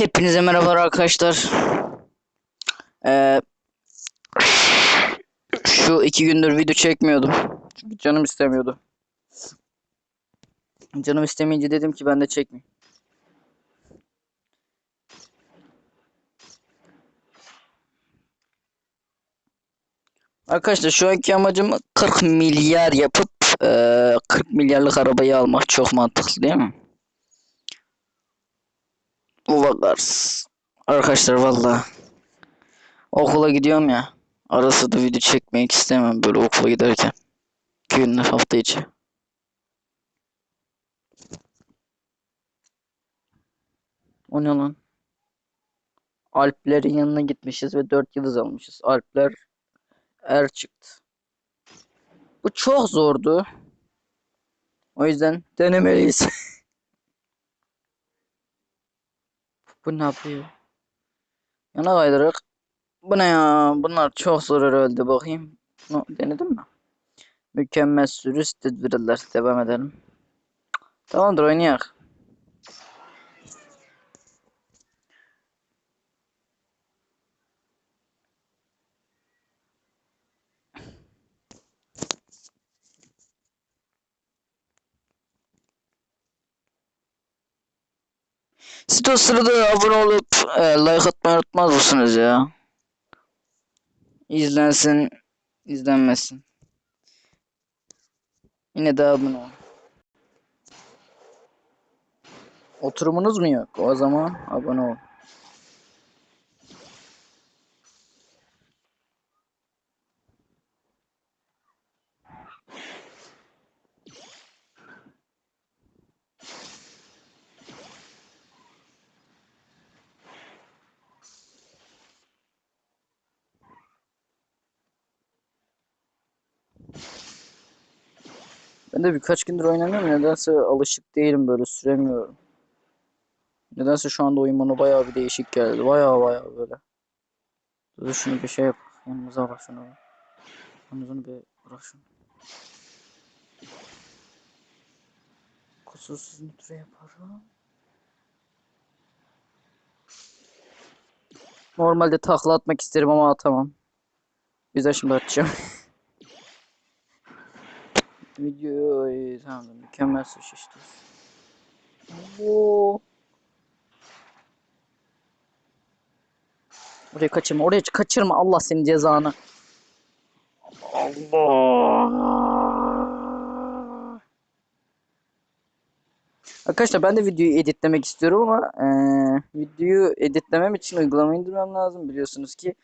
Hepinize merhabalar arkadaşlar. Ee, şu iki gündür video çekmiyordum. Çünkü canım istemiyordu. Canım istemeyince dedim ki ben de çekmeyeyim. Arkadaşlar şu anki amacım 40 milyar yapıp eee, 40 milyarlık arabayı almak çok mantıklı değil mi? Bu bakarsın. Arkadaşlar valla okula gidiyorum ya. Arası da video çekmek istemem böyle okula giderken. Günler hafta içi. O ne lan? Alplerin yanına gitmişiz ve 4 yıldız almışız. Alpler er çıktı. Bu çok zordu. O yüzden denemeliyiz. Bu ne yapıyor? Yana kaydırarak. Bu ne ya? Bunlar çok zor herhalde. Bakayım. No, denedim mi? Mükemmel sürüş tedbirler. Devam edelim. Tamamdır oynayak. Siz de sırada abone olup e, like atmayı unutmaz mısınız ya? İzlensin, izlenmesin. Yine de abone ol. Oturumunuz mu yok? O zaman abone ol. Ben de birkaç gündür oynamıyorum. Nedense alışık değilim böyle süremiyorum. Nedense şu anda oyun bana bayağı bir değişik geldi. Bayağı bayağı böyle. Dur şunu bir şey yap. Yanımıza bak şunu. Yanımızını bir bırak şunu. Kusursuz nitro yaparım. Normalde takla atmak isterim ama atamam. Güzel şimdi atacağım. Videoyu tamam mükemmel suç işte. Oo. Oraya kaçırma, oraya kaçırma Allah senin cezanı. Allah. Arkadaşlar ben de videoyu editlemek istiyorum ama eee, videoyu editlemem için uygulamayı indirmem lazım biliyorsunuz ki.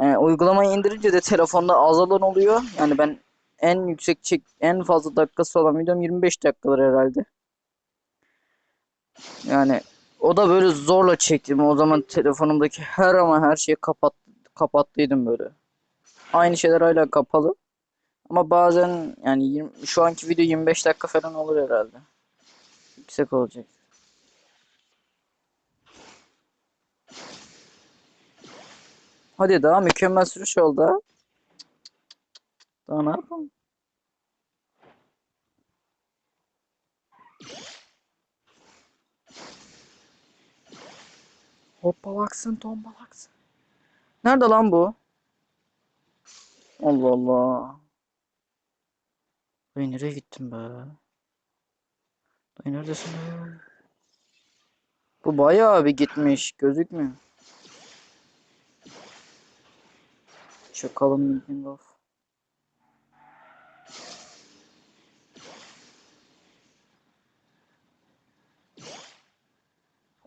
Eee, uygulamayı indirince de telefonda azalan oluyor. Yani ben en yüksek çek en fazla dakikası olan videom 25 dakikalar herhalde. Yani o da böyle zorla çektim. O zaman telefonumdaki her ama her şeyi kapat kapattıydım böyle. Aynı şeyler hala kapalı. Ama bazen yani 20 şu anki video 25 dakika falan olur herhalde. Yüksek olacak. Hadi daha mükemmel sürüş oldu. Daha ne yapalım? Hoppalaksın tombalaksın. Nerede lan bu? Allah Allah. Dayı nereye gittin be? Dayı neredesin be? Bu bayağı bir gitmiş. Gözükmüyor. Çakalım meeting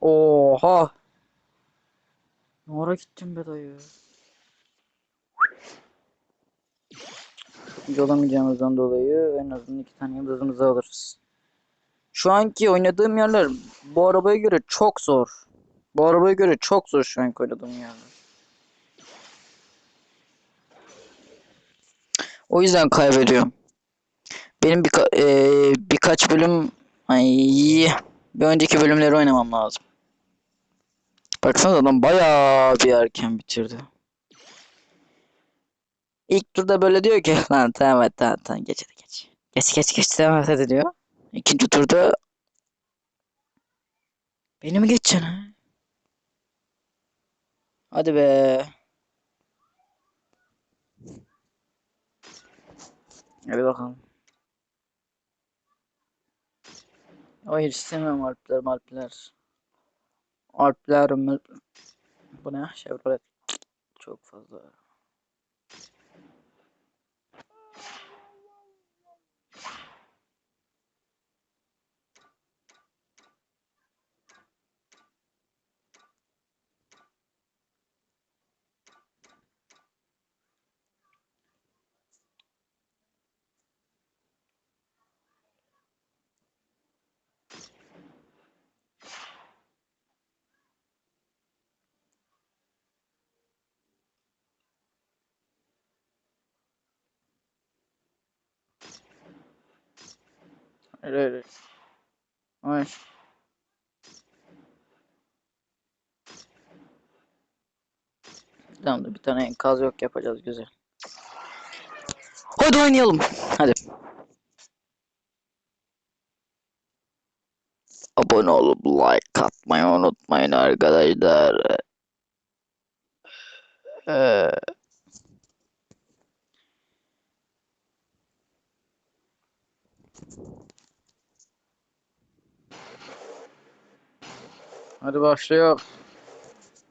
Oha. Ne ara gittin be dayı? Hiç olamayacağımızdan dolayı en azından iki tane yıldızımızı alırız. Şu anki oynadığım yerler bu arabaya göre çok zor. Bu arabaya göre çok zor şu anki oynadığım yerler. O yüzden kaybediyorum. Benim birka eee, birkaç bölüm ay bir önceki bölümleri oynamam lazım. Baksana adam bayağı bir erken bitirdi. İlk turda böyle diyor ki lan tamam hadi, tamam tamam geç hadi geç. Geç geç geç tamam hadi diyor. İkinci turda beni mi geçeceksin ha? Hadi be. Hadi bakalım. Hayır istemiyorum Alpler Alpler. Alpler Malpler. Bu ne? Chevrolet. Çok fazla. Hayır. Hayır. Tamam da bir tane enkaz yok yapacağız güzel. Hadi oynayalım. Hadi. Abone olup like atmayı unutmayın arkadaşlar. Ee, Hadi başlıyor.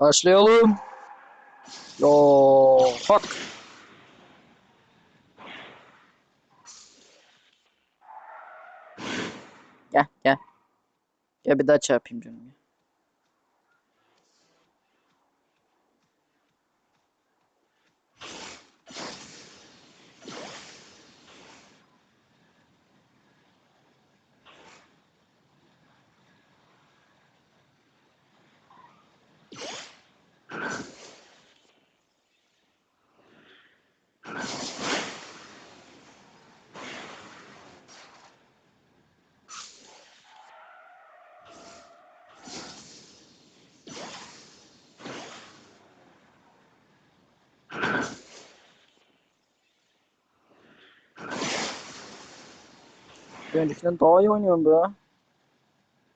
Başlayalım. Yo, fuck. Gel, gel. Gel bir daha çarpayım canım. Bir öncekinden daha iyi oynuyorum be.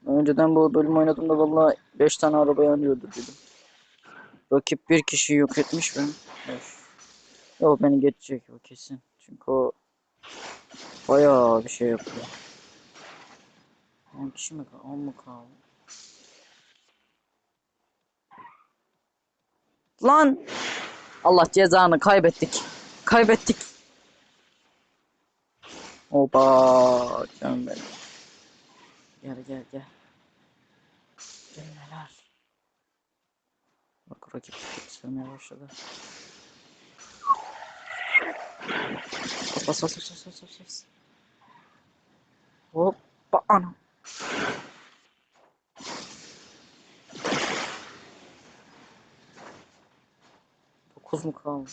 Önceden bu bölüm oynadığımda valla 5 tane araba yanıyordu dedim. Rakip bir kişiyi yok etmiş mi? Öf. Yok beni geçecek o kesin. Çünkü o bayağı bir şey yapıyor. 10 kişi mi kaldı? 10 mu kaldı? Lan! Allah cezanı kaybettik. Kaybettik. Oba canım benim. Gel gel gel. Gel neler. Bak rakip yükselmeye başladı. Bas bas bas bas bas bas. Hoppa ana. Dokuz mu kaldı?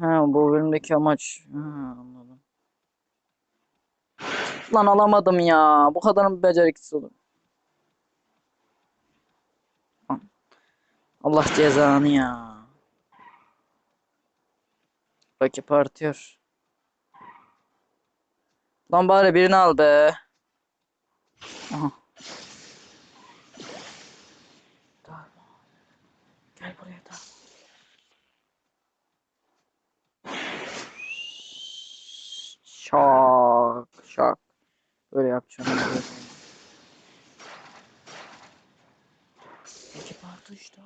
Ha bu bölümdeki amaç. Ha anladım. Lan alamadım ya. Bu kadarın beceriksiz olur. Allah cezanı ya. Rakip artıyor. Lan bari birini al be. Aha. Gel buraya da. Şak şak. Böyle yapacağım. Rakip artı işte.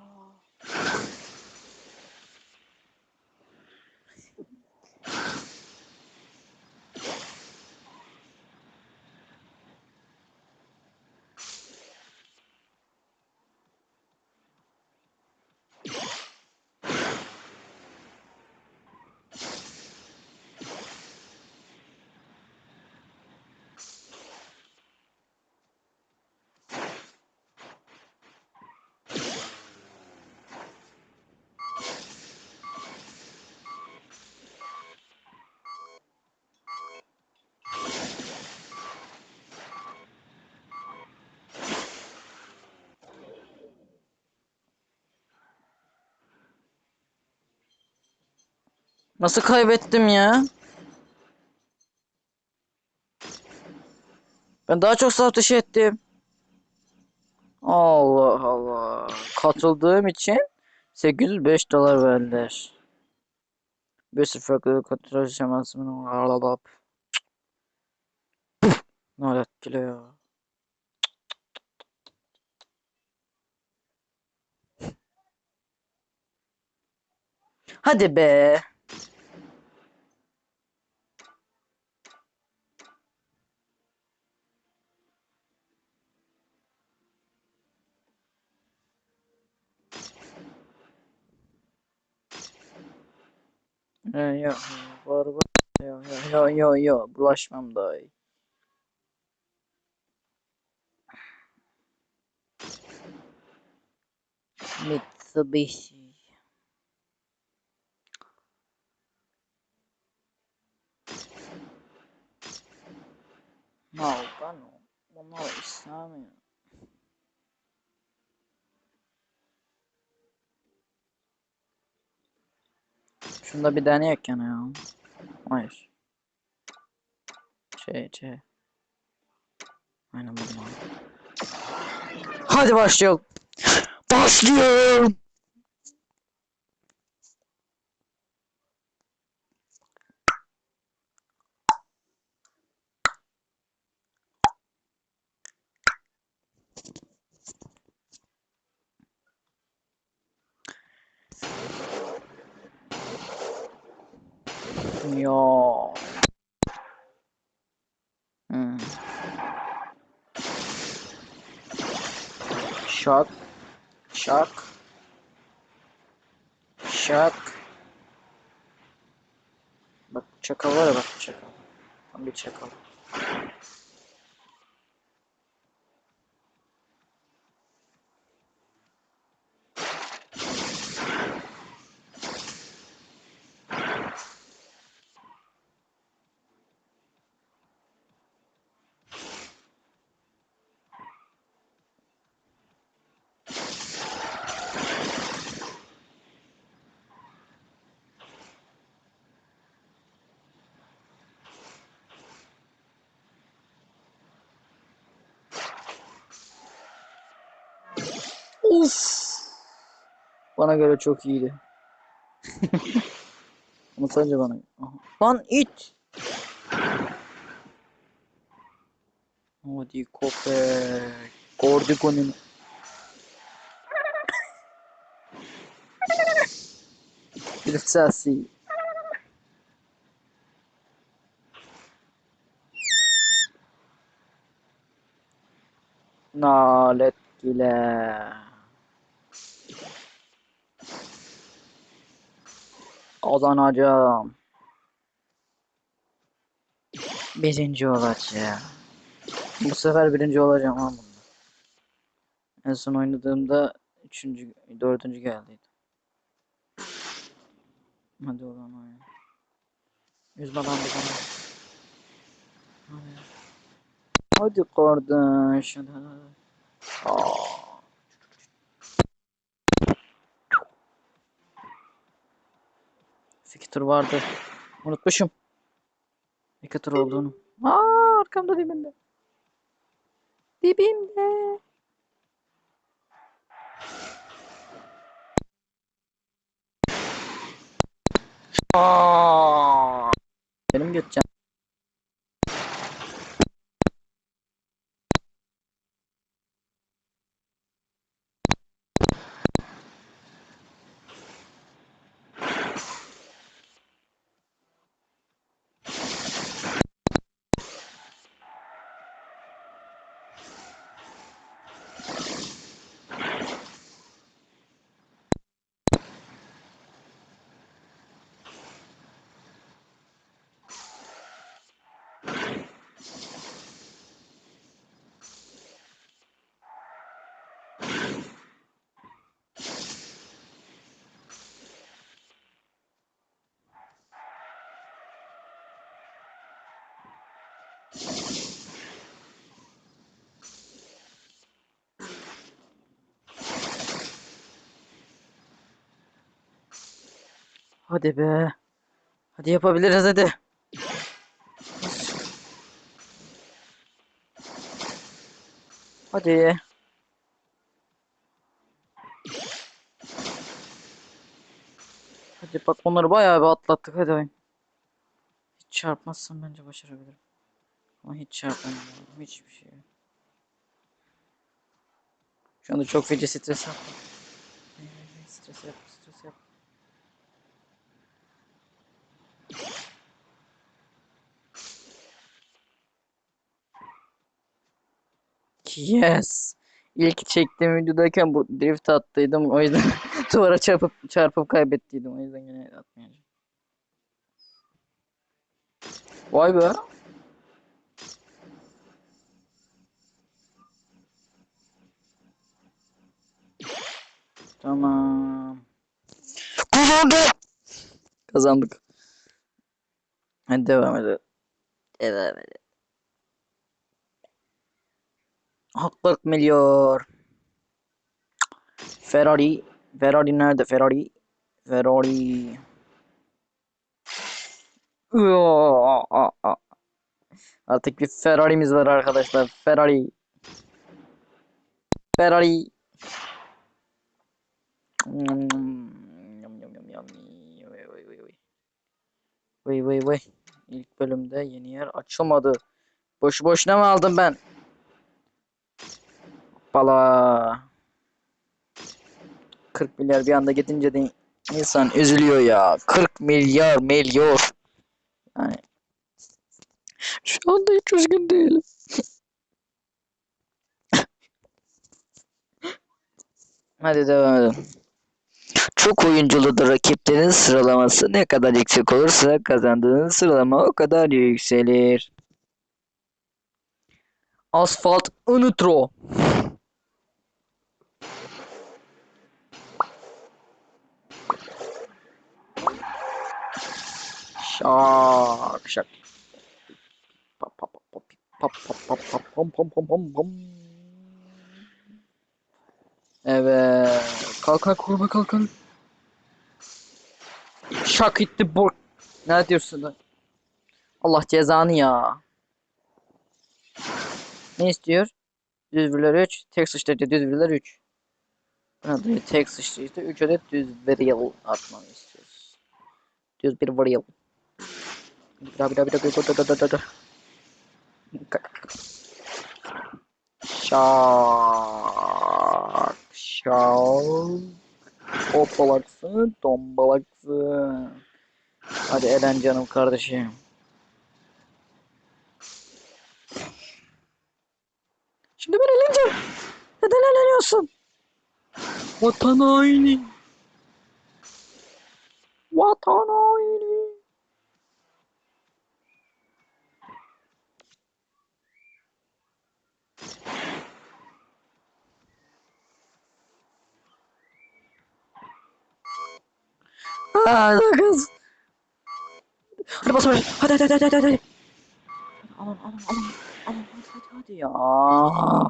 Nasıl kaybettim ya? Ben daha çok satış ettim. Allah Allah. Katıldığım için 805 dolar verdiler. Bir sürü farklı kontrol şemasının ağlalap. Ne kilo ya. Hadi be. Yo yo var var yo yo yo yo yo. Bulaşmam daha iyi. Mitsubishi. No, ben bunları istemiyorum. Şunda bir deneyek yana ya. Hayır. Şey şey. Aynen bunu. Hadi başlayalım. Başlıyorum. Yo. Hmm. Şak. Şak. Şak. Bak çakal var ya bak çakal. Tam bir çakal. Uf. Bana göre çok iyiydi. Ama sadece bana. Lan it. Hadi köpek. Gördük onu. Bir sesi. Nalet ile. Kazanacağım. Birinci olacağım. Bu sefer birinci olacağım ha bunda. En son oynadığımda üçüncü, dördüncü geldiydi. Hadi olan oyun. Yüzme lan bir. Hadi kardeş. Hadi hadi. hadi. Aa. İki tur vardı. Unutmuşum. İki tur olduğunu. Aa arkamda dibinde. Dibimde. Aa. Benim geçeceğim. Hadi be. Hadi yapabiliriz hadi. Hadi. Hadi bak onları bayağı bir atlattık hadi oyun. Hiç çarpmazsam bence başarabilirim. Ama hiç çarpamıyorum. Hiçbir şey. Şu anda çok feci stres yaptım. Stres yap, stres yap. Yes. İlk çektiğim videodayken bu drift attıydım. O yüzden duvara çarpıp çarpıp kaybettiydim. O yüzden yine atmayacağım. Vay be. Tamam. Kazandık. Kazandık. Hadi devam edelim. Devam edelim. Ah, 40 milyar. Ferrari. Ferrari nerede? Ferrari. Ferrari. Artık bir Ferrari'miz var arkadaşlar. Ferrari. Ferrari. Mm, Yum, yum, yum, yum. Vay, vay, vay. Vay vay vay. İlk bölümde yeni yer açılmadı. Boşu boşuna mı aldım ben? Bala. 40 milyar bir anda gidince de insan üzülüyor ya. 40 milyar milyar. Yani şu anda hiç üzgün değilim. Hadi devam edelim çok oyunculu da rakiplerinin sıralaması ne kadar yüksek olursa kazandığınız sıralama o kadar yükselir. Asfalt Unutro Şak şak. Pom pom pom pom pom. Evet. Kalkan koruma kalkan. Şak itti. Ne diyorsun lan? Allah cezanı ya. Ne istiyor? Düz virüler 3. Tek sıçrayıcı düz virüler 3. Buna diyor tek sıçrayıcı 3 adet düz viril atmamı istiyoruz. Düz bir daha bir daha bir daha bir daha bir daha bir daha, bir daha. Şak şak. Hoppalaksın, tombalaksın. Hadi Eren canım kardeşim. Şimdi ben eğleneceğim. Neden eğleniyorsun? Vatan haini. Vatan haini. 아, 그. 우리 봐서 그래. 하다, 하다, 하다, 하다. 어머, 어머, 어머, 어머, 어머, 어디야.